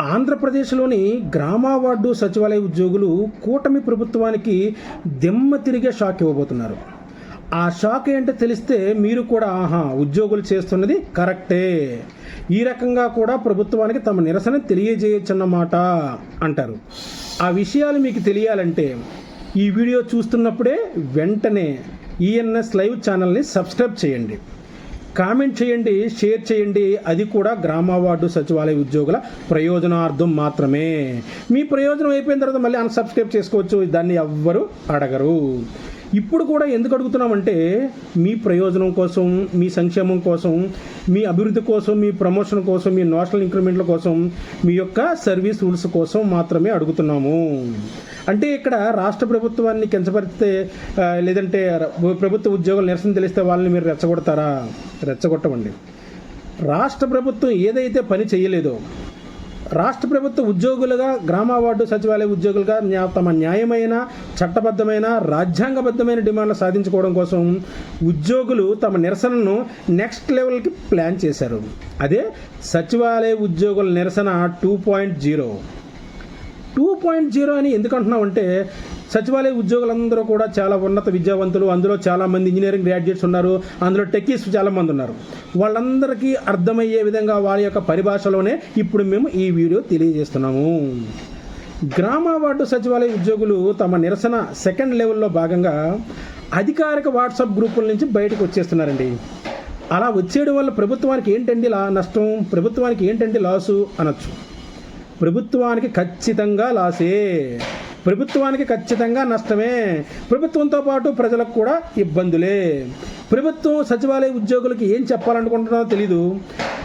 ఆంధ్రప్రదేశ్లోని గ్రామ వార్డు సచివాలయ ఉద్యోగులు కూటమి ప్రభుత్వానికి దెమ్మ తిరిగే షాక్ ఇవ్వబోతున్నారు. ఆ షాక్ ఏంటో తెలిస్తే మీరు కూడా ఆహా ఉద్యోగులు చేస్తున్నది కరెక్టే. ఈ రకంగా కూడా ప్రభుత్వానికి తమ నిరసన తెలియజేయచ్చన్నమాట అంటారు. ఆ విషయాలు మీకు తెలియాలంటే ఈ వీడియో చూస్తున్నప్పుడే వెంటనే ఈఎన్ఎస్ లైవ్ ఛానల్ని సబ్స్క్రైబ్ చేయండి. కామెంట్ చేయండి షేర్ చేయండి. అది కూడా గ్రామ వార్డు సచివాలయ ఉద్యోగుల ప్రయోజనార్థం మాత్రమే. మీ ప్రయోజనం అయిపోయిన తర్వాత మళ్ళీ అన్సబ్స్క్రైబ్ చేసుకోవచ్చు. దాన్ని ఎవ్వరూ అడగరు. ఇప్పుడు కూడా ఎందుకు అడుగుతున్నామంటే మీ ప్రయోజనం కోసం మీ సంక్షేమం కోసం మీ అభివృద్ధి కోసం మీ ప్రమోషన్ కోసం మీ నేషనల్ ఇంక్రిమెంట్ల కోసం మీ యొక్క సర్వీస్ రూల్స్ కోసం మాత్రమే అడుగుతున్నాము. అంటే ఇక్కడ రాష్ట్ర ప్రభుత్వాన్ని కించపరిస్తే లేదంటే ప్రభుత్వ ఉద్యోగులు నిరసన తెలిస్తే వాళ్ళని మీరు రెచ్చగొడతారా? రెచ్చగొట్టమండి. రాష్ట్ర ప్రభుత్వం ఏదైతే పని చేయలేదో రాష్ట్ర ప్రభుత్వ ఉద్యోగులుగా గ్రామ వార్డు సచివాలయ ఉద్యోగులుగా తమ న్యాయమైన చట్టబద్ధమైన రాజ్యాంగబద్ధమైన డిమాండ్లు సాధించుకోవడం కోసం ఉద్యోగులు తమ నిరసనను నెక్స్ట్ లెవెల్కి ప్లాన్ చేశారు. అదే సచివాలయ ఉద్యోగుల నిరసన two point zero. Two point zero అని ఎందుకంటున్నామంటే సచివాలయ ఉద్యోగులందరూ కూడా చాలా ఉన్నత విద్యావంతులు. అందులో చాలామంది ఇంజనీరింగ్ గ్రాడ్యుయేట్స్ ఉన్నారు. అందులో టెక్కీస్ చాలామంది ఉన్నారు. వాళ్ళందరికీ అర్థమయ్యే విధంగా వాళ్ళ యొక్క పరిభాషలోనే ఇప్పుడు మేము ఈ వీడియో తెలియజేస్తున్నాము. గ్రామ వార్డు సచివాలయ ఉద్యోగులు తమ నిరసన సెకండ్ లెవెల్లో భాగంగా అధికారిక వాట్సాప్ గ్రూపుల నుంచి బయటకు వచ్చేస్తున్నారండి. అలా వచ్చేయడం వల్ల ప్రభుత్వానికి ఏంటండి లా నష్టం? ప్రభుత్వానికి ఏంటండి లాసు? అనొచ్చు. ప్రభుత్వానికి ఖచ్చితంగా లాసే. ప్రభుత్వానికి ఖచ్చితంగా నష్టమే. ప్రభుత్వంతో పాటు ప్రజలకు కూడా ఇబ్బందులే. ప్రభుత్వం సచివాలయ ఉద్యోగులకి ఏం చెప్పాలనుకుంటున్నదో తెలీదు.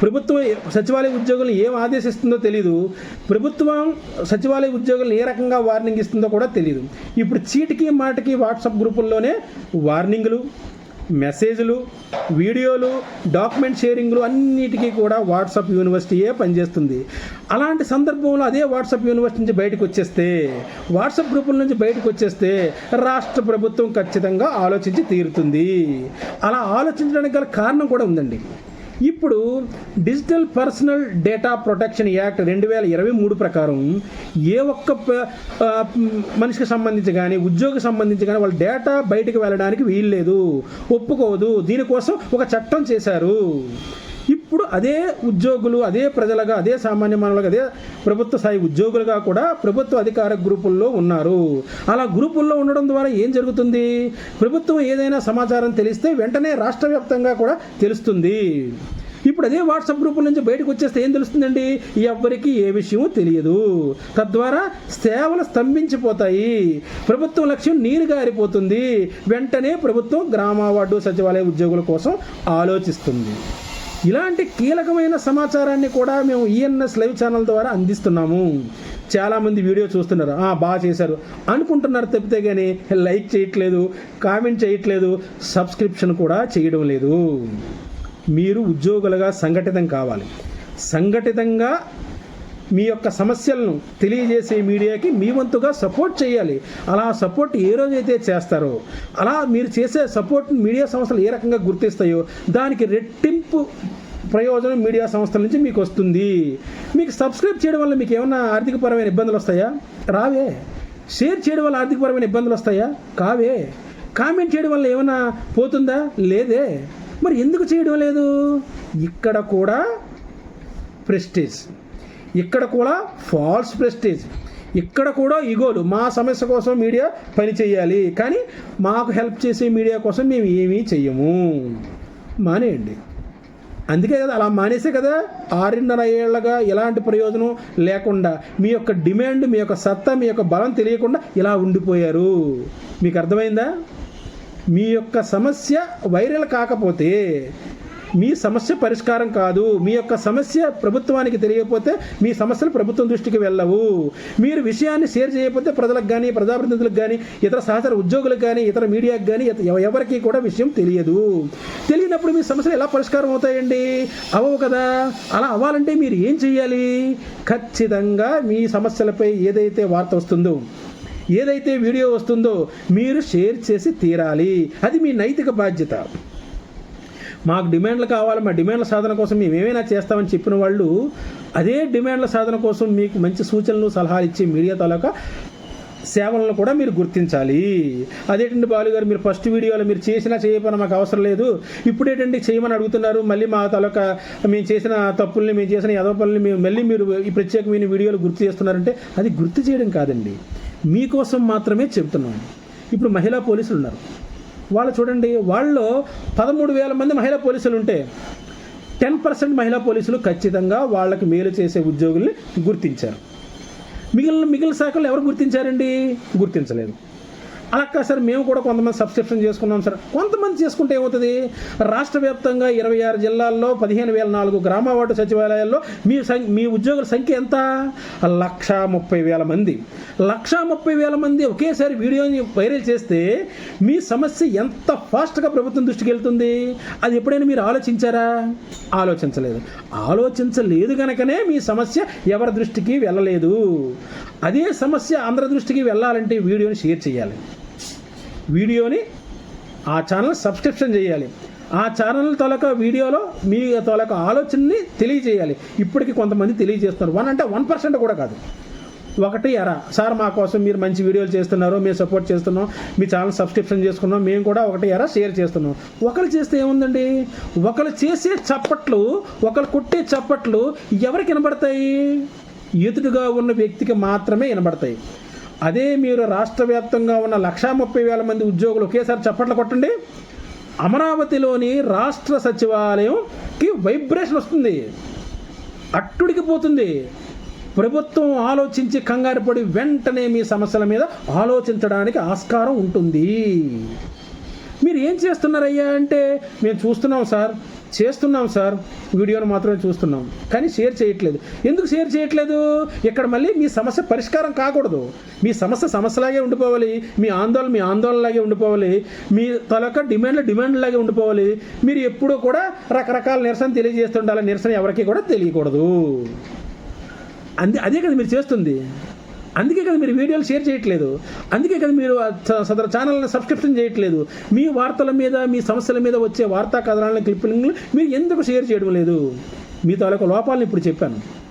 ప్రభుత్వం సచివాలయ ఉద్యోగులను ఏం ఆదేశిస్తుందో తెలీదు. ప్రభుత్వం సచివాలయ ఉద్యోగులను ఏ రకంగా వార్నింగ్ ఇస్తుందో కూడా తెలియదు ఇప్పుడు చీటికి మాటికి వాట్సాప్ గ్రూపుల్లోనే వార్నింగ్లు మెసేజ్లు వీడియోలు డాక్యుమెంట్ షేరింగ్లు అన్నిటికీ కూడా వాట్సాప్ యూనివర్సిటీయే పనిచేస్తుంది. అలాంటి సందర్భంలో అదే వాట్సాప్ యూనివర్సిటీ నుంచి బయటకు వచ్చేస్తే వాట్సాప్ గ్రూపుల నుంచి బయటకు వచ్చేస్తే రాష్ట్ర ప్రభుత్వం ఖచ్చితంగా ఆలోచించి తీరుతుంది. అలా ఆలోచించడానికి గల కారణం కూడా ఉందండి. ఇప్పుడు digital personal data protection act రెండు వేల ఇరవై మూడు ప్రకారం ఏ ఒక్క ప- మనిషికి సంబంధించి కానీ ఉద్యోగికి సంబంధించి కానీ వాళ్ళ డేటా బయటకు వెళ్ళడానికి వీల్లేదు. ఒప్పుకోదు. దీనికోసం ఒక చట్టం చేశారు. ఇప్పుడు అదే ఉద్యోగులు అదే ప్రజలుగా అదే సామాన్య మానవులుగా అదే ప్రభుత్వ స్థాయి ఉద్యోగులుగా కూడా ప్రభుత్వ అధికార గ్రూపుల్లో ఉన్నారు. అలా గ్రూపుల్లో ఉండడం ద్వారా ఏం జరుగుతుంది? ప్రభుత్వం ఏదైనా సమాచారం తెలిస్తే వెంటనే రాష్ట్ర వ్యాప్తంగా కూడా తెలుస్తుంది. ఇప్పుడు అదే వాట్సాప్ గ్రూపుల నుంచి బయటకు వచ్చేస్తే ఏం తెలుస్తుందండి? ఎవ్వరికీ ఏ విషయమూ తెలియదు. తద్వారా సేవలు స్తంభించిపోతాయి. ప్రభుత్వం లక్ష్యం నీరు గారిపోతుంది. వెంటనే ప్రభుత్వం గ్రామ వార్డు సచివాలయ ఉద్యోగుల కోసం ఆలోచిస్తుంది. ఇలాంటి కీలకమైన సమాచారాన్ని కూడా మేము ఈఎన్ఎస్ లైవ్ ఛానల్ ద్వారా అందిస్తున్నాము. చాలామంది వీడియో చూస్తున్నారు. బాగా చేశారు. అనుకుంటున్నారు తప్పితే కానీ లైక్ చేయట్లేదు కామెంట్ చేయట్లేదు సబ్స్క్రిప్షన్ కూడా చేయడం లేదు. మీరు ఉద్యోగులుగా సంఘటితం కావాలి. సంఘటితంగా మీ యొక్క సమస్యలను తెలియజేసే మీడియాకి మీ వంతుగా సపోర్ట్ చేయాలి. అలా సపోర్ట్ ఏ రోజైతే చేస్తారో అలా మీరు చేసే సపోర్ట్ మీడియా సంస్థలు ఏ రకంగా గుర్తిస్తాయో దానికి రెట్టింపు ప్రయోజనం మీడియా సంస్థల నుంచి మీకు వస్తుంది. మీకు సబ్స్క్రైబ్ చేయడం వల్ల మీకు ఏమైనా ఆర్థికపరమైన ఇబ్బందులు వస్తాయా? రావే. షేర్ చేయడం వల్ల ఆర్థికపరమైన ఇబ్బందులు వస్తాయా? కావే. కామెంట్ చేయడం వల్ల ఏమైనా పోతుందా? లేదే. మరి ఎందుకు చేయడం లేదు? ఇక్కడ కూడా ప్రెస్టేజ్. ఇక్కడ కూడా ఫాల్స్ ప్రెస్టేజ్ ఇక్కడ కూడా ఇగోలు మా సమస్య కోసం మీడియా పని చేయాలి. కానీ మాకు హెల్ప్ చేసే మీడియా కోసం మేము ఏమీ చెయ్యము. మానేయండి. అందుకే కదా అలా మానేసే కదా ఆరున్నర ఏళ్ళగా ఎలాంటి ప్రయోజనం లేకుండా మీ యొక్క డిమాండ్ మీ యొక్క సత్తా మీ యొక్క బలం తెలియకుండా ఇలా ఉండిపోయారు. మీకు అర్థమైందా? మీ యొక్క సమస్య వైరల్ కాకపోతే మీ సమస్య పరిష్కారం కాదు. మీ యొక్క సమస్య ప్రభుత్వానికి తెలియకపోతే మీ సమస్యలు ప్రభుత్వం దృష్టికి వెళ్ళవు. మీరు విషయాన్ని షేర్ చేయకపోతే ప్రజలకు కానీ ప్రజాప్రతినిధులకు కానీ ఇతర సహచర ఉద్యోగులకు కానీ ఇతర మీడియాకు కానీ ఎవరికి కూడా విషయం తెలియదు. తెలియనప్పుడు మీ సమస్యలు ఎలా పరిష్కారం అవుతాయండి? అవవు కదా. అలా అవ్వాలంటే మీరు ఏం చేయాలి ఖచ్చితంగా మీ సమస్యలపై ఏదైతే వార్త వస్తుందో ఏదైతే వీడియో వస్తుందో మీరు షేర్ చేసి తీరాలి. అది మీ నైతిక బాధ్యత. మాకు డిమాండ్లు కావాలి మా డిమాండ్ల సాధన కోసం మేము ఏమైనా చేస్తామని చెప్పిన వాళ్ళు అదే డిమాండ్ల సాధన కోసం మీకు మంచి సూచనలు సలహాలు ఇచ్చే మీడియా తాలూకా సేవలను కూడా మీరు గుర్తించాలి. అదేటండి బాలుగారు మీరు ఫస్ట్ వీడియోలో మీరు చేసినా చేయకపోయినా మాకు అవసరం లేదు. ఇప్పుడేటండి చేయమని అడుగుతున్నారు మళ్ళీ మా తాలూకా మేము చేసిన తప్పుల్ని మేము చేసిన యదవ పనుల్ని మేము మళ్ళీ మీరు ఈ ప్రత్యేకమైన వీడియోలు గుర్తు చేస్తున్నారంటే అది గుర్తు చేయడం కాదండి. మీకోసం మాత్రమే చెబుతున్నాం. ఇప్పుడు మహిళా పోలీసులు ఉన్నారు వాళ్ళు చూడండి వాళ్ళు పదమూడు వేల మంది మహిళా పోలీసులు ఉంటే టెన్ పర్సెంట్ మహిళా పోలీసులు ఖచ్చితంగా వాళ్ళకి మేలు చేసే ఉద్యోగుల్ని గుర్తించారు. మిగిలిన మిగిలిన శాఖలు ఎవరు గుర్తించారండి? గుర్తించలేదు. అలా కాదు సార్ మేము కూడా కొంతమంది సబ్స్క్రిప్షన్ చేసుకున్నాం సార్. కొంతమంది చేసుకుంటే ఏమవుతుంది? రాష్ట్ర వ్యాప్తంగా ఇరవై ఆరు జిల్లాల్లో పదిహేను వేల నాలుగు గ్రామ వార్డు సచివాలయాల్లో మీ సం మీ ఉద్యోగుల సంఖ్య ఎంత? లక్ష ముప్పై వేల మంది. లక్ష ముప్పై వేల మంది ఒకేసారి వీడియోని వైరల్ చేస్తే మీ సమస్య ఎంత ఫాస్ట్గా ప్రభుత్వం దృష్టికి వెళ్తుంది? అది ఎప్పుడైనా మీరు ఆలోచించారా? ఆలోచించలేదు. ఆలోచించలేదు కనుకనే మీ సమస్య ఎవరి దృష్టికి వెళ్ళలేదు. అదే సమస్య అందరి దృష్టికి వెళ్ళాలంటే వీడియోని షేర్ చేయాలి. వీడియోని ఆ ఛానల్ సబ్స్క్రిప్షన్ చేయాలి. ఆ ఛానల్ తొలక వీడియోలో మీ తొలక ఆలోచనని తెలియజేయాలి. ఇప్పటికి కొంతమంది తెలియజేస్తున్నారు. వన్ అంటే వన్ పర్సెంట్ కూడా కాదు. ఒకటి ఎరా. సార్ మా కోసం మీరు మంచి వీడియోలు చేస్తున్నారు మేము సపోర్ట్ చేస్తున్నాం మీ ఛానల్ సబ్స్క్రిప్షన్ చేసుకున్నాం మేము కూడా ఒకటి ఎరా షేర్ చేస్తున్నాం. ఒకరు చేస్తే ఏముందండి? ఒకరు చేసే చప్పట్లు ఒకరు కొట్టే చప్పట్లు ఎవరికి వినబడతాయి? ఎదుటిగా ఉన్న వ్యక్తికి మాత్రమే వినబడతాయి. అదే మీరు రాష్ట్ర వ్యాప్తంగా ఉన్న లక్షా ముప్పై వేల మంది ఉద్యోగులు ఒకేసారి చప్పట్లు కొట్టండి. అమరావతిలోని రాష్ట్ర సచివాలయంకి వైబ్రేషన్ వస్తుంది. అట్టుడికి పోతుంది. ప్రభుత్వం ఆలోచించి కంగారు పడి వెంటనే మీ సమస్యల మీద ఆలోచించడానికి ఆస్కారం ఉంటుంది. మీరు ఏం చేస్తున్నారయ్యా అంటే మేము చూస్తున్నాం సార్. చేస్తున్నాం సార్ వీడియోను మాత్రమే చూస్తున్నాం. కానీ షేర్ చేయట్లేదు. ఎందుకు షేర్ చేయట్లేదు? ఇక్కడ మళ్ళీ మీ సమస్య పరిష్కారం కాకూడదు. మీ సమస్య సమస్యలాగే ఉండిపోవాలి. మీ ఆందోళన మీ ఆందోళనలాగే ఉండిపోవాలి. మీ తలక డిమాండ్లు డిమాండ్లాగే ఉండిపోవాలి. మీరు ఎప్పుడూ కూడా రకరకాల నిరసన తెలియజేస్తుండాలి. నిరసన ఎవరికి కూడా తెలియకూడదు. అంది అదే కదా మీరు చేస్తుంది. అందుకే కదా మీరు వీడియోలు షేర్ చేయట్లేదు. అందుకే కదా మీరు ఆ సదరు ఛానల్ని సబ్స్క్రిప్షన్ చేయట్లేదు. మీ వార్తల మీద మీ సమస్యల మీద వచ్చే వార్తా కథనాలను క్లిప్పింగ్లు మీరు ఎందుకు షేర్ చేయడం లేదు? మీ తాలూకు లోపాలను ఇప్పుడు చెప్పాను.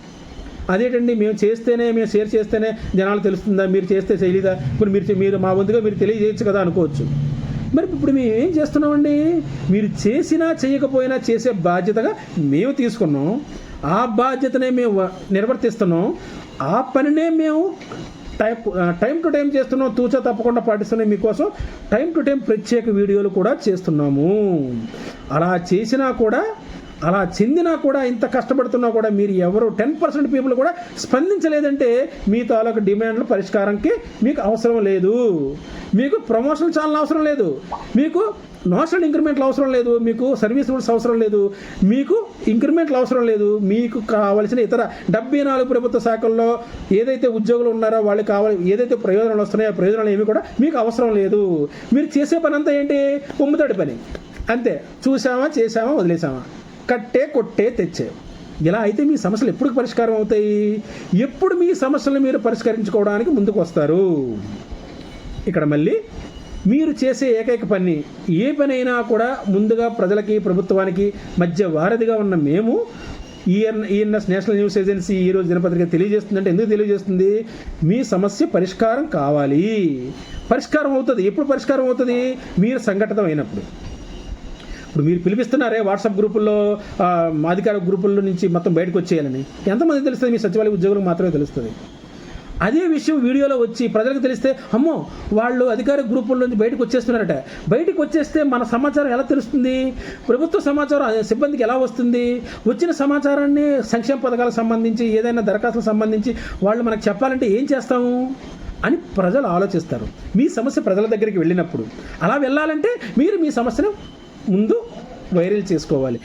అదేటండి మేము చేస్తేనే మేము షేర్ చేస్తేనే జనాలు తెలుస్తుందా? మీరు చేస్తే తెలీదా? ఇప్పుడు మీరు మీరు మా వంతుగా మీరు తెలియజేయచ్చు కదా అనుకోవచ్చు. మరి ఇప్పుడు మేము ఏం చేస్తున్నామండి? మీరు చేసినా చేయకపోయినా చేసే బాధ్యతగా మేము తీసుకున్నాం. ఆ బాధ్యతనే మేము నిర్వర్తిస్తున్నాం. ఆ పనినే మేము టైం టైం టు టైం చేస్తున్నాం. తూచా తప్పకుండా పాటిస్తున్నాం. మీకోసం టైం టు టైం ప్రత్యేక వీడియోలు కూడా చేస్తున్నాము. అలా చేసినా కూడా అలా చెందినా కూడా ఇంత కష్టపడుతున్నా కూడా మీరు ఎవరు టెన్ పర్సెంట్ పీపుల్ కూడా స్పందించలేదంటే మీ తాలూకు డిమాండ్ల పరిష్కారంకి మీకు అవసరం లేదు. మీకు ప్రమోషన్ ఛానల్ అవసరం లేదు. మీకు నోషనల్ ఇంక్రిమెంట్లు అవసరం లేదు మీకు సర్వీస్ రూల్స్ అవసరం లేదు మీకు ఇంక్రిమెంట్లు అవసరం లేదు మీకు కావలసిన ఇతర డెబ్బై నాలుగు ప్రభుత్వ శాఖల్లో ఏదైతే ఉద్యోగులు ఉన్నారో వాళ్ళకి కావాలి ఏదైతే ప్రయోజనాలు వస్తున్నాయో ప్రయోజనాలు ఏమి కూడా మీకు అవసరం లేదు. మీరు చేసే పని అంతా ఏంటి? ఉమ్ముతాడి పని. అంతే. చూసామా చేసామా వదిలేసామా కట్టే కొట్టే తెచ్చే. ఇలా అయితే మీ సమస్యలు ఎప్పుడు పరిష్కారం అవుతాయి? ఎప్పుడు మీ సమస్యలను మీరు పరిష్కరించుకోవడానికి ముందుకు వస్తారు? ఇక్కడ మళ్ళీ మీరు చేసే ఏకైక పని ఏ పనైనా కూడా ముందుగా ప్రజలకి ప్రభుత్వానికి మధ్య వారధిగా ఉన్న మేము EN ENS national news agency ఈరోజు దినపత్రిక తెలియజేస్తుందంటే ఎందుకు తెలియజేస్తుంది? మీ సమస్య పరిష్కారం కావాలి. పరిష్కారం అవుతుంది. ఎప్పుడు పరిష్కారం అవుతుంది? మీరు సంఘటితం అయినప్పుడు. ఇప్పుడు మీరు పిలిపిస్తున్నారే వాట్సాప్ గ్రూపుల్లో అధికార గ్రూపుల్లో నుంచి మొత్తం బయటకు వచ్చేయాలని. ఎంతమంది తెలుస్తుంది? మీ సచివాలయ ఉద్యోగులకు మాత్రమే తెలుస్తుంది. అదే విషయం వీడియోలో వచ్చి ప్రజలకు తెలిస్తే అమ్మో వాళ్ళు అధికార గ్రూపుల నుంచి బయటకు వచ్చేస్తున్నారట. బయటకు వచ్చేస్తే మన సమాచారం ఎలా తెలుస్తుంది? ప్రభుత్వ సమాచారం సిబ్బందికి ఎలా వస్తుంది? వచ్చిన సమాచారాన్ని సంక్షేమ పథకాలకు సంబంధించి ఏదైనా దరఖాస్తులకు సంబంధించి వాళ్ళు మనకు చెప్పాలంటే ఏం చేస్తాము? అని ప్రజలు ఆలోచిస్తారు. మీ సమస్య ప్రజల దగ్గరికి వెళ్ళినప్పుడు. అలా వెళ్ళాలంటే మీరు మీ సమస్యను ముందు వైరల్ చేసుకోవాలి.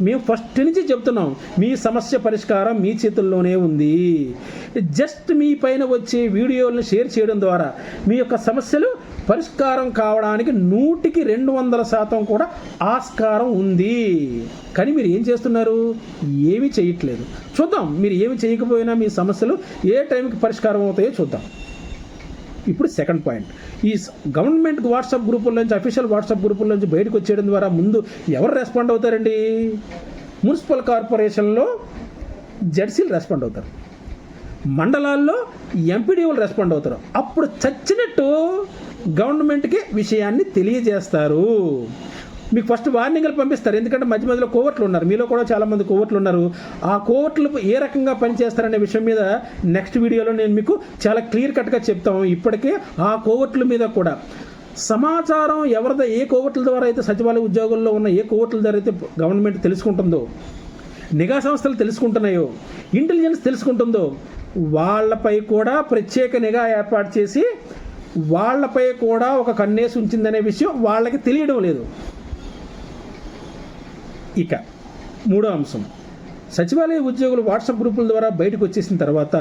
మేము ఫస్ట్ నుంచి చెప్తున్నాం. మీ సమస్య పరిష్కారం మీ చేతుల్లోనే ఉంది. జస్ట్ మీ పైన వచ్చే వీడియోలను షేర్ చేయడం ద్వారా మీ యొక్క సమస్యలు పరిష్కారం కావడానికి నూటికి రెండు వందల శాతం కూడా ఆస్కారం ఉంది. కానీ మీరు ఏం చేస్తున్నారు? ఏమీ చేయట్లేదు. చూద్దాం. మీరు ఏమి చేయకపోయినా మీ సమస్యలు ఏ టైంకి పరిష్కారం అవుతాయో చూద్దాం. ఇప్పుడు సెకండ్ పాయింట్ ఈ గవర్నమెంట్ వాట్సాప్ గ్రూపుల నుంచి అఫీషియల్ వాట్సాప్ గ్రూపుల నుంచి బయటకు వచ్చేయడం ద్వారా ముందు ఎవరు రెస్పాండ్ అవుతారండి? మున్సిపల్ కార్పొరేషన్లో జెడ్సీలు రెస్పాండ్ అవుతారు. మండలాల్లో ఎంపీడీఓలు రెస్పాండ్ అవుతారు. అప్పుడు చచ్చినట్టు గవర్నమెంట్కి విషయాన్ని తెలియజేస్తారు. మీకు ఫస్ట్ వార్నింగ్లు పంపిస్తారు. ఎందుకంటే మధ్య మధ్యలో కోవట్లు ఉన్నారు. మీలో కూడా చాలామంది కోవట్లు ఉన్నారు. ఆ కోవట్లు ఏ రకంగా పనిచేస్తారనే విషయం మీద నెక్స్ట్ వీడియోలో నేను మీకు చాలా క్లియర్ కట్గా చెప్తాము ఇప్పటికే ఆ కోవట్ల మీద కూడా. సమాచారం ఎవరిదో ఏ కోవట్ల ద్వారా అయితే సచివాలయ ఉద్యోగుల్లో ఉన్న ఏ కోవట్ల ద్వారా అయితే గవర్నమెంట్ తెలుసుకుంటుందో నిఘా సంస్థలు తెలుసుకుంటున్నాయో ఇంటెలిజెన్స్ తెలుసుకుంటుందో వాళ్ళపై కూడా ప్రత్యేక నిఘా ఏర్పాటు చేసి వాళ్ళపై కూడా ఒక కన్నేసి ఉంచిందనే విషయం వాళ్ళకి తెలియడం లేదు. ఇక మూడో అంశం. సచివాలయ ఉద్యోగులు వాట్సాప్ గ్రూపుల ద్వారా బయటకు వచ్చేసిన తర్వాత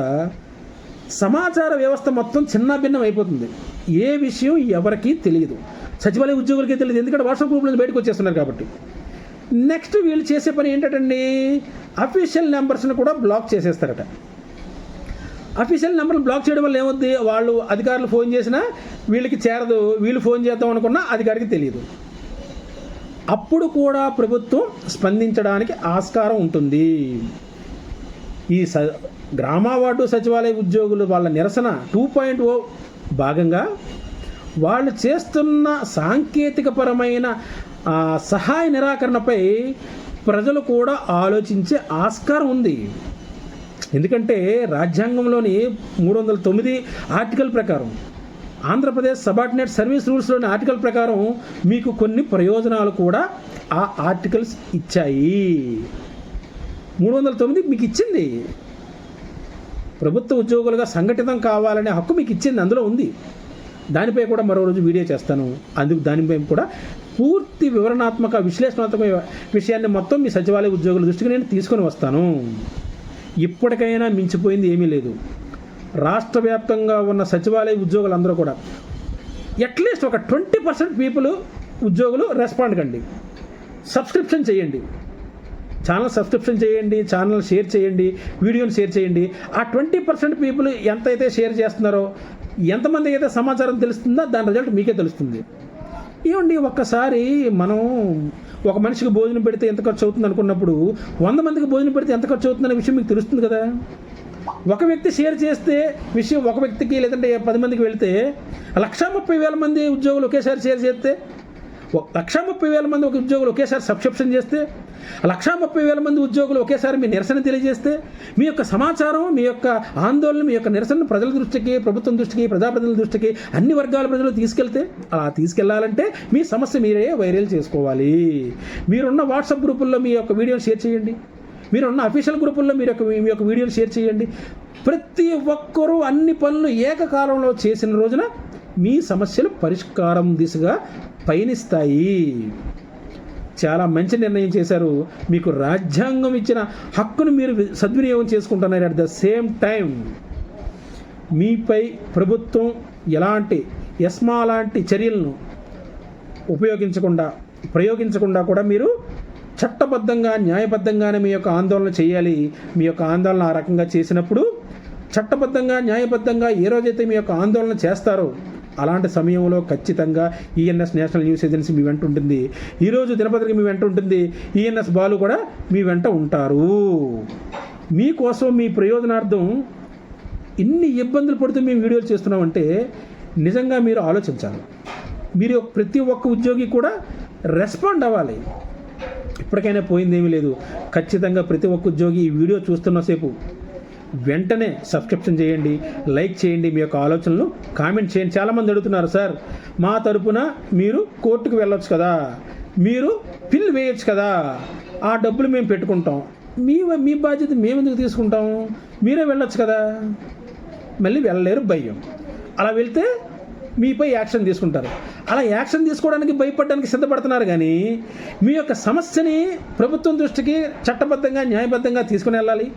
సమాచార వ్యవస్థ మొత్తం చిన్న భిన్నం అయిపోతుంది. ఏ విషయం ఎవరికీ తెలియదు. సచివాలయ ఉద్యోగులకే తెలియదు. ఎందుకంటే వాట్సాప్ గ్రూపుల నుంచి బయటకు వచ్చేస్తున్నారు కాబట్టి. నెక్స్ట్ వీళ్ళు చేసే పని ఏంటంటే అఫీషియల్ నెంబర్స్ని కూడా బ్లాక్ చేసేస్తారట. అఫీషియల్ నెంబర్లు బ్లాక్ చేయడం వల్ల ఏమవుద్ది? వాళ్ళు అధికారులు ఫోన్ చేసినా వీళ్ళకి చేరదు. వీళ్ళు ఫోన్ చేద్దాం అనుకున్నా అధికారికి తెలియదు. అప్పుడు కూడా ప్రభుత్వం స్పందించడానికి ఆస్కారం ఉంటుంది. ఈ స గ్రామ వార్డు సచివాలయ ఉద్యోగులు వాళ్ళ నిరసన టూ పాయింట్ ఓ భాగంగా వాళ్ళు చేస్తున్న సాంకేతికపరమైన సహాయ నిరాకరణపై ప్రజలు కూడా ఆలోచించే ఆస్కారం ఉంది. ఎందుకంటే రాజ్యాంగంలోని మూడు వందల తొమ్మిది ఆర్టికల్ ప్రకారం ఆంధ్రప్రదేశ్ సబార్డినేట్ సర్వీస్ రూల్స్లోని ఆర్టికల్ ప్రకారం మీకు కొన్ని ప్రయోజనాలు కూడా ఆ ఆర్టికల్స్ ఇచ్చాయి. మూడు వందల తొమ్మిది మీకు ఇచ్చింది. ప్రభుత్వ ఉద్యోగులుగా సంఘటితం కావాలనే హక్కు మీకు ఇచ్చింది అందులో ఉంది. దానిపై కూడా మరో రోజు వీడియో చేస్తాను. అందుకు దానిపై కూడా పూర్తి వివరణాత్మక విశ్లేషణాత్మక విషయాన్ని మొత్తం మీ సచివాలయ ఉద్యోగుల దృష్టికి నేను తీసుకొని వస్తాను. ఇప్పటికైనా మించిపోయింది ఏమీ లేదు. రాష్ట్ర వ్యాప్తంగా ఉన్న సచివాలయ ఉద్యోగులందరూ కూడా అట్లీస్ట్ ఒక ట్వంటీ పర్సెంట్ పీపుల్ ఉద్యోగులు రెస్పాండ్ కండి. సబ్స్క్రిప్షన్ చేయండి. ఛానల్ సబ్స్క్రిప్షన్ చేయండి ఛానల్ షేర్ చేయండి వీడియోని షేర్ చేయండి. ఆ ట్వంటీ పర్సెంట్ పీపుల్ ఎంతైతే షేర్ చేస్తున్నారో ఎంతమంది అయితే సమాచారం తెలుస్తుందో దాని రిజల్ట్ మీకే తెలుస్తుంది. ఏమండి ఒక్కసారి మనం ఒక మనిషికి భోజనం పెడితే ఎంత ఖర్చు అవుతుంది అనుకున్నప్పుడు వంద మందికి భోజనం పెడితే ఎంత ఖర్చు అవుతుందనే విషయం మీకు తెలుస్తుంది కదా? ఒక వ్యక్తి షేర్ చేస్తే విషయం ఒక వ్యక్తికి లేదంటే పది మందికి వెళితే లక్షా ముప్పై వేల మంది ఉద్యోగులు ఒకేసారి షేర్ చేస్తే లక్ష ముప్పై వేల మంది ఒక ఉద్యోగులు ఒకేసారి సబ్స్క్రిప్షన్ చేస్తే లక్షా ముప్పై వేల మంది ఉద్యోగులు ఒకేసారి మీ నిరసన తెలియజేస్తే మీ యొక్క సమాచారం మీ యొక్క ఆందోళన మీ యొక్క నిరసన ప్రజల దృష్టికి ప్రభుత్వం దృష్టికి ప్రజాప్రతినిధుల దృష్టికి అన్ని వర్గాల ప్రజలు తీసుకెళ్తే అలా తీసుకెళ్ళాలంటే మీ సమస్య మీరే వైరల్ చేసుకోవాలి. మీరున్న వాట్సాప్ గ్రూపుల్లో మీ యొక్క వీడియోని షేర్ చేయండి. మీరు ఉన్న అఫీషియల్ గ్రూపుల్లో మీరు యొక్క మీ యొక్క వీడియోలు షేర్ చేయండి. ప్రతి ఒక్కరూ అన్ని పనులు ఏకకాలంలో చేసిన రోజున మీ సమస్యలు పరిష్కారం దిశగా పయనిస్తాయి. చాలా మంచి నిర్ణయం చేశారు. మీకు రాజ్యాంగం ఇచ్చిన హక్కును మీరు సద్వినియోగం చేసుకుంటున్నారు అట్ ద సేమ్ టైం మీపై ప్రభుత్వం ఎలాంటి ఎస్మా లాంటి చర్యలను ఉపయోగించకుండా ప్రయోగించకుండా కూడా మీరు చట్టబద్ధంగా న్యాయబద్ధంగానే మీ యొక్క ఆందోళన చేయాలి. మీ యొక్క ఆందోళన ఆ రకంగా చేసినప్పుడు చట్టబద్ధంగా న్యాయబద్ధంగా ఏ రోజైతే మీ యొక్క ఆందోళన చేస్తారో అలాంటి సమయంలో ఖచ్చితంగా ఈఎన్ఎస్ నేషనల్ న్యూస్ ఏజెన్సీ మీ వెంట ఉంటుంది. ఈరోజు దినపత్రిక మీ వెంట ఉంటుంది. ఈఎన్ఎస్ బాలు కూడా మీ వెంట ఉంటారు. మీకోసం మీ ప్రయోజనార్థం ఇన్ని ఇబ్బందులు పడుతూ మేము వీడియోలు చేస్తున్నామంటే నిజంగా మీరు ఆలోచించాలి. మీరు ప్రతి ఒక్క ఉద్యోగి కూడా రెస్పాండ్ అవ్వాలి. ఇప్పటికైనా పోయిందేమీ లేదు. ఖచ్చితంగా ప్రతి ఒక్క ఉద్యోగి ఈ వీడియో చూస్తున్నసేపు వెంటనే సబ్స్క్రిప్షన్ చేయండి లైక్ చేయండి మీ యొక్క ఆలోచనలు కామెంట్ చేయండి. చాలామంది అడుగుతున్నారు సార్ మా తరపున మీరు కోర్టుకు వెళ్ళొచ్చు కదా? మీరు పిల్ వేయొచ్చు కదా? ఆ డబ్బులు మేము పెట్టుకుంటాం. మీ మీ బాధ్యత మేము ఎందుకు తీసుకుంటాం? మీరే వెళ్ళొచ్చు కదా? మళ్ళీ వెళ్ళలేరు భయం. అలా వెళ్తే మీపై యాక్షన్ తీసుకుంటారు. అలా యాక్షన్ తీసుకోవడానికి భయపడడానికి సిద్ధపడుతున్నారు కానీ మీ యొక్క సమస్యని ప్రభుత్వం దృష్టికి చట్టబద్ధంగా న్యాయబద్ధంగా తీసుకుని వెళ్ళాలి.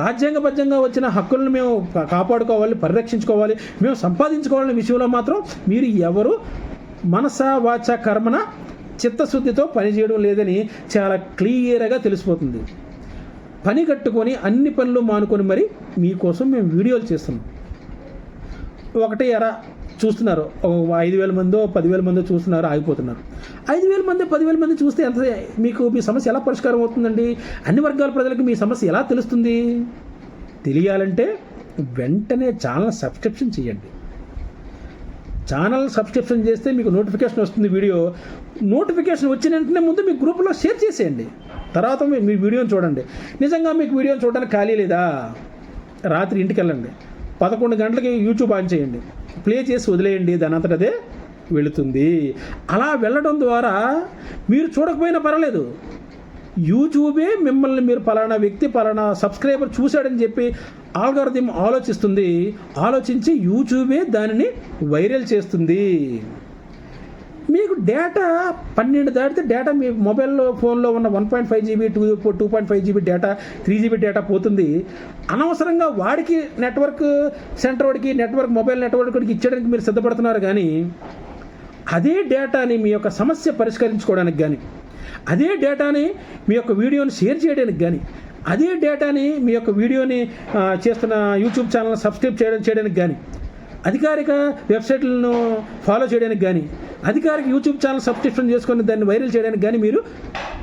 రాజ్యాంగబద్ధంగా వచ్చిన హక్కులను మేము కాపాడుకోవాలి పరిరక్షించుకోవాలి మేము సంపాదించుకోవాలనే విషయంలో మాత్రం మీరు ఎవరు మనస వాచ కర్మన చిత్తశుద్ధితో పనిచేయడం లేదని చాలా క్లియర్గా తెలిసిపోతుంది. పని కట్టుకొని అన్ని పనులు మానుకొని మరి మీకోసం మేము వీడియోలు చేస్తున్నాం. ఒకటి ఎరా చూస్తున్నారు. ఐదు వేల మందో పదివేల మందో చూస్తున్నారు ఆగిపోతున్నారు. ఐదు వేల మంది పదివేల మంది చూస్తే ఎంత మీకు మీ సమస్య ఎలా పరిష్కారం అవుతుందండి? అన్ని వర్గాల ప్రజలకు మీ సమస్య ఎలా తెలుస్తుంది? తెలియాలంటే వెంటనే ఛానల్ సబ్స్క్రిప్షన్ చేయండి. ఛానల్ సబ్స్క్రిప్షన్ చేస్తే మీకు నోటిఫికేషన్ వస్తుంది వీడియో. నోటిఫికేషన్ వచ్చిన వెంటనే ముందు మీ గ్రూప్లో షేర్ చేసేయండి. తర్వాత మీ మీ వీడియోని చూడండి. నిజంగా మీకు వీడియోని చూడడానికి ఖాళీ లేదా? రాత్రి ఇంటికి వెళ్ళండి. పదకొండు గంటలకి యూట్యూబ్ ఆన్ చేయండి. ప్లే చేసి వదిలేయండి దాని అంతటదే వెళుతుంది. అలా వెళ్ళడం ద్వారా మీరు చూడకపోయినా పర్వాలేదు. యూట్యూబే మిమ్మల్ని మీరు పలానా వ్యక్తి పలానా సబ్స్క్రైబర్ చూశాడని చెప్పి ఆల్గారిథం ఆలోచిస్తుంది. ఆలోచించి యూట్యూబే దానిని వైరల్ చేస్తుంది. మీకు డేటా పన్నెండు దాటితే డేటా మీ మొబైల్లో ఫోన్లో ఉన్న one point five GB two two point five GB data three GB data పోతుంది. అనవసరంగా వాడికి నెట్వర్క్ సెంటర్ వాడికి నెట్వర్క్ మొబైల్ నెట్వర్క్ వాడికి ఇచ్చడానికి మీరు సిద్ధపడుతున్నారు కానీ అదే డేటాని మీ యొక్క సమస్య పరిష్కరించుకోవడానికి కానీ అదే డేటాని మీ యొక్క వీడియోని షేర్ చేయడానికి కానీ అదే డేటాని మీ యొక్క వీడియోని చేస్తున్న యూట్యూబ్ ఛానల్ సబ్స్క్రైబ్ చేయడం చేయడానికి కానీ అధికారిక వెబ్సైట్లను ఫాలో చేయడానికి కానీ అధికారిక యూట్యూబ్ ఛానల్ సబ్స్క్రిప్షన్ చేసుకొని దాన్ని వైరల్ చేయడానికి కానీ మీరు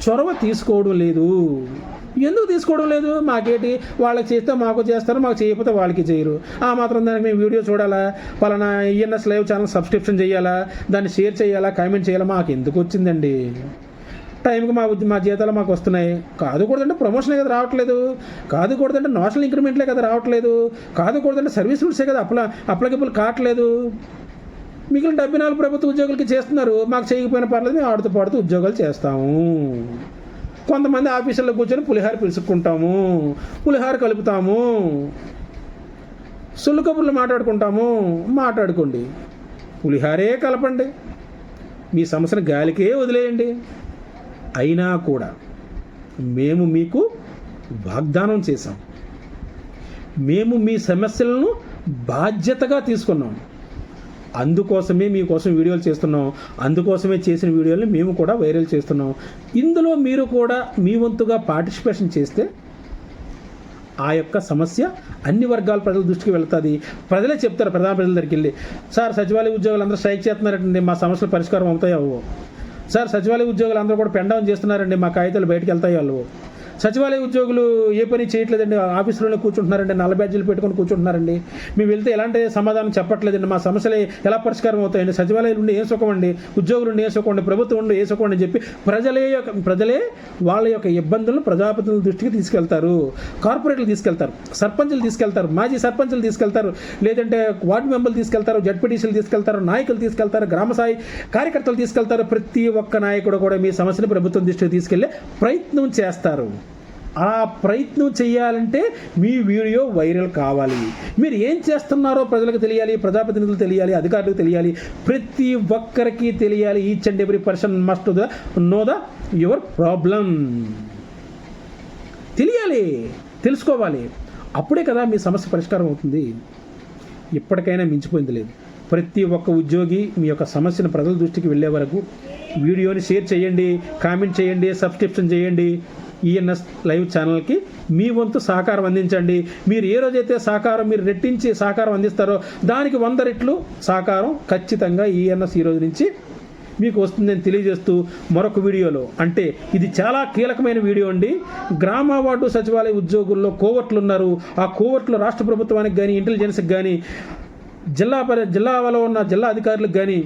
చొరవ తీసుకోవడం లేదు. ఎందుకు తీసుకోవడం లేదు? మాకేటి? వాళ్ళకి చేస్తే మాకు చేస్తారు మాకు చేయకపోతే వాళ్ళకి చేయరు. ఆ మాత్రం దానికి మేము వీడియో చూడాలా? పలానా ఈఎన్ఎస్ లైవ్ ఛానల్ సబ్స్క్రిప్షన్ చేయాలా? దాన్ని షేర్ చేయాలా? కామెంట్ చేయాలా? మాకు ఎందుకు వచ్చిందండి? టైంకి మా మా జీతాలు మాకు వస్తున్నాయి. కాదు కూడదంటే ప్రమోషనే కదా రావట్లేదు. కాదు కూడదంటే నోషనల్ ఇంక్రిమెంట్లే కదా రావట్లేదు. కాదు కూడదంటే సర్వీస్ రూట్సే కదా అప్లా అప్లికబుల్ కావట్లేదు. మిగిలిన డెబ్బై నాలుగు ప్రభుత్వ ఉద్యోగులకి చేస్తున్నారు. మాకు చేయకపోయిన పర్లేదు మేము ఆడుతూ పాడుతూ ఉద్యోగాలు చేస్తాము. కొంతమంది ఆఫీసుల్లో కూర్చొని పులిహార పిలుచుకుంటాము. పులిహార కలుపుతాము. సొల్లు కబుర్లు మాట్లాడుకుంటాము. మాట్లాడుకోండి. పులిహారే కలపండి. మీ సమస్యను గాలికే వదిలేయండి. అయినా కూడా మేము మీకు వాగ్దానం చేశాం. మేము మీ సమస్యలను బాధ్యతగా తీసుకున్నాం. అందుకోసమే మీకోసం వీడియోలు చేస్తున్నాం. అందుకోసమే చేసిన వీడియోలు మేము కూడా వైరల్ చేస్తున్నాం. ఇందులో మీరు కూడా మీ వంతుగా పార్టిసిపేషన్ చేస్తే ఆ యొక్క సమస్య అన్ని వర్గాల ప్రజల దృష్టికి వెళ్తుంది. ప్రజలే చెప్తారు ప్రధాన ప్రజల దగ్గరికి వెళ్ళి సార్ సచివాలయ ఉద్యోగులు అందరూ స్ట్రైక్ చేస్తున్నారంటే మా సమస్యలు పరిష్కారం అవుతాయో? సార్ సచివాలయ ఉద్యోగులు అందరూ కూడా పెండౌన్ చేస్తున్నారండి. మా కాగితాలు బయటకు వెళ్తాయి వాళ్ళు. సచివాలయ ఉద్యోగులు ఏ పని చేయట్లేదండి ఆఫీసులోనే కూర్చుంటున్నారండి నల్ల బ్యాడ్జీలు పెట్టుకొని కూర్చుంటున్నారండి. మేము వెళ్తే ఎలాంటి సమాధానం చెప్పట్లేదండి. మా సమస్యలు ఎలా పరిష్కారం అవుతాయండి? సచివాలయం నుండి ఏ సుఖం అండి? ఉద్యోగులు ఉండి ఏ సుఖం అండి? ప్రభుత్వం ఉండి ఏ సుఖం అని చెప్పి ప్రజలే యొక్క ప్రజలే వాళ్ళ యొక్క ఇబ్బందులను ప్రజాప్రతినిధుల దృష్టికి తీసుకెళ్తారు. కార్పొరేట్లు తీసుకెళ్తారు. సర్పంచులు తీసుకెళ్తారు. మాజీ సర్పంచులు తీసుకెళ్తారు. లేదంటే వార్డు మెంబర్లు తీసుకెళ్తారు. జడ్పీటీసీలు తీసుకెళ్తారు. నాయకులు తీసుకెళ్తారు. గ్రామ స్థాయి కార్యకర్తలు తీసుకెళ్తారు. ప్రతి ఒక్క నాయకుడు కూడా మీ సమస్యను ప్రభుత్వం దృష్టికి తీసుకెళ్ళే ప్రయత్నం చేస్తారు. ఆ ప్రయత్నం చేయాలంటే మీ వీడియో వైరల్ కావాలి. మీరు ఏం చేస్తున్నారో ప్రజలకు తెలియాలి ప్రజాప్రతినిధులు తెలియాలి అధికారులకు తెలియాలి ప్రతి ఒక్కరికి తెలియాలి. Each and every person must the know the your problem తెలియాలి తెలుసుకోవాలి. అప్పుడే కదా మీ సమస్య పరిష్కారం అవుతుంది. ఇప్పటికైనా మించిపోయింది లేదు. ప్రతి ఒక్క ఉద్యోగి మీ యొక్క సమస్యను ప్రజల దృష్టికి వెళ్ళే వరకు వీడియోని షేర్ చేయండి కామెంట్ చేయండి సబ్స్క్రిప్షన్ చేయండి. ఈఎన్ఎస్ లైవ్ ఛానల్కి మీ వంతు సహకారం అందించండి. మీరు ఏ రోజైతే సహకారం మీరు రెట్టించి సహకారం అందిస్తారో దానికి వంద రెట్లు సహకారం ఖచ్చితంగా ఈఎన్ఎస్ ఈ రోజు నుంచి మీకు వస్తుందని తెలియజేస్తూ మరొక వీడియోలో. అంటే ఇది చాలా కీలకమైన వీడియో అండి. గ్రామ వార్డు సచివాలయ ఉద్యోగుల్లో కోవట్లు ఉన్నారు ఆ కోవట్లు రాష్ట్ర ప్రభుత్వానికి కానీ ఇంటెలిజెన్స్కి కానీ జిల్లా పరి జిల్లాలో ఉన్న జిల్లా అధికారులకు కానీ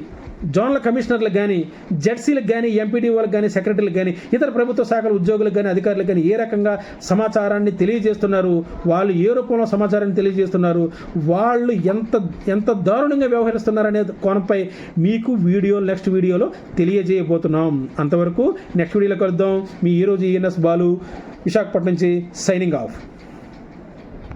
జోనల్ కమిషనర్లకు కానీ జెడ్సీలకు కానీ ఎంపీడీఓలకు కానీ సెక్రటరీలకు కానీ ఇతర ప్రభుత్వ శాఖల ఉద్యోగులకు కానీ అధికారులకు కానీ ఏ రకంగా సమాచారాన్ని తెలియజేస్తున్నారు వాళ్ళు ఏ రూపంలో సమాచారాన్ని తెలియజేస్తున్నారు వాళ్ళు ఎంత ఎంత దారుణంగా వ్యవహరిస్తున్నారు అనే కోణంపై మీకు వీడియో నెక్స్ట్ వీడియోలో తెలియజేయబోతున్నాం. అంతవరకు నెక్స్ట్ వీడియోలో కలుద్దాం. మీ ఈరోజు ఈఎన్ఎస్ బాలు విశాఖపట్నం నుంచి సైనింగ్ ఆఫ్.